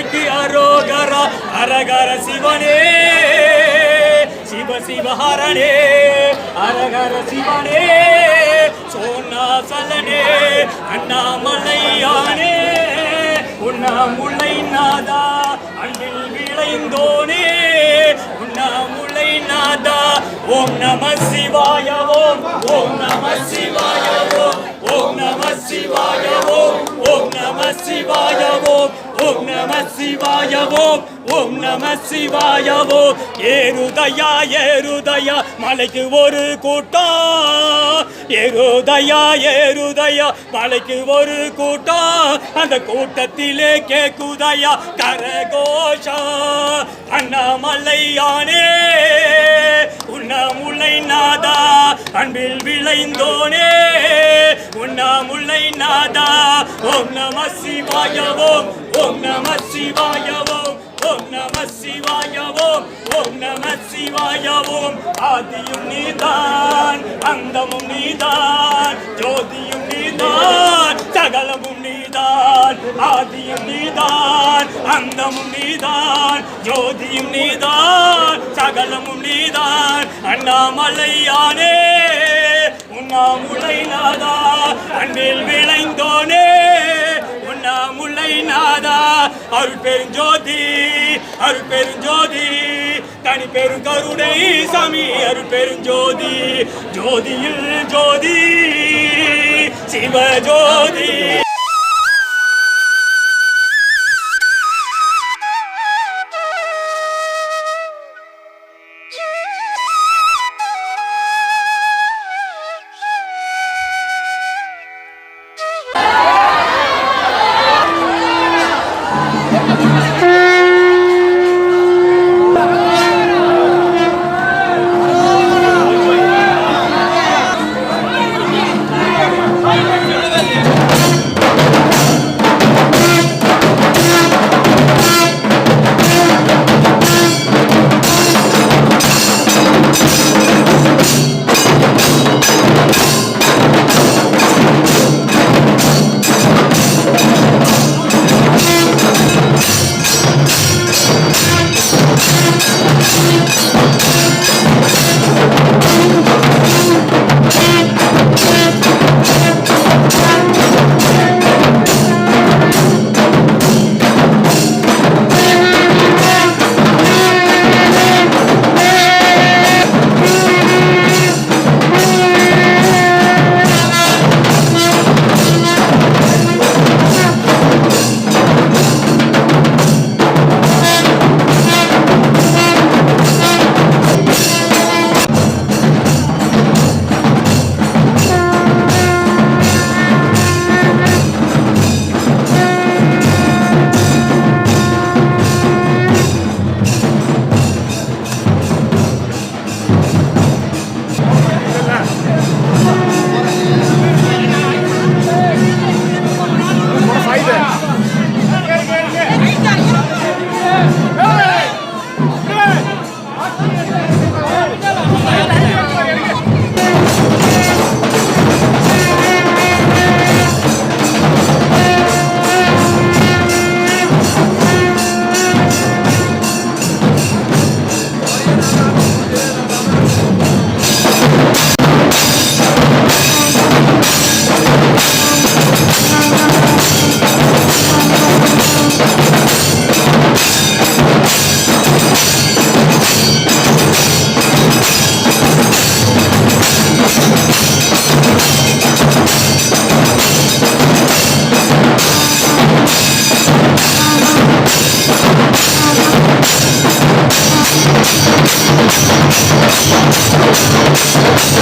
அரோகரா அரகர சிவனே சிவ சிவஹரணே அரகர சிவனே சோனாசலனே அண்ணாமலையானே உண்ணாமுலை நாதா அன்பில் விளைந்தோனே உண்ணாமுலை நாதா ஓம் நம சிவாய ஓம் ஓம் நம சிவாய ஓம் ஓம் நம சிவாய ஓம் ஓம் நம சிவாய ஓம். ஓம் நம சிவாய ஓம். ஓம் நம சிவாய ஓம். ஏறுதயா ஏறுதயா மலைக்கு ஒரு கூட்டம் ஏறுதயா ஏறுதயா மலைக்கு ஒரு கூட்டம் அந்த கூட்டத்திலே கேக்குதயா கரகோஷம் அண்ணாமலையானே உண்ணாமுல்லை நாதா. அன்பில் விளைந்தோனே. உண்ணாமுல்லை நாதா. ஓம் நம சிவாய ஓம் ஓம் நம சிவாய ஓம் ஓம் நம சிவாய ஓம் ஓம் நம சிவாய ஓம் ஆதியும் நீதான் அந்தமும் நீதான் ஜோதியும் நீதான் சகலமும் நீதான் ஆதியும் நீதான் அந்தமும் நீதான் ஜோதியும் நீதான் சகலமும் நீதான். அண்ணாமலையானே உண்ணாமுலை நாதா அன்பில் விளைந்தோனே. உண்ணாமுலை நாதா அருள் பெருஞ்சோதி அருள் பெருஞ்சோதி தனி பெரும் கருணை சாமி அருள் பெருஞ்சோதி ஜோதியில் ஜோதி சிவ ஜோதி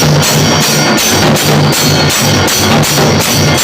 Thank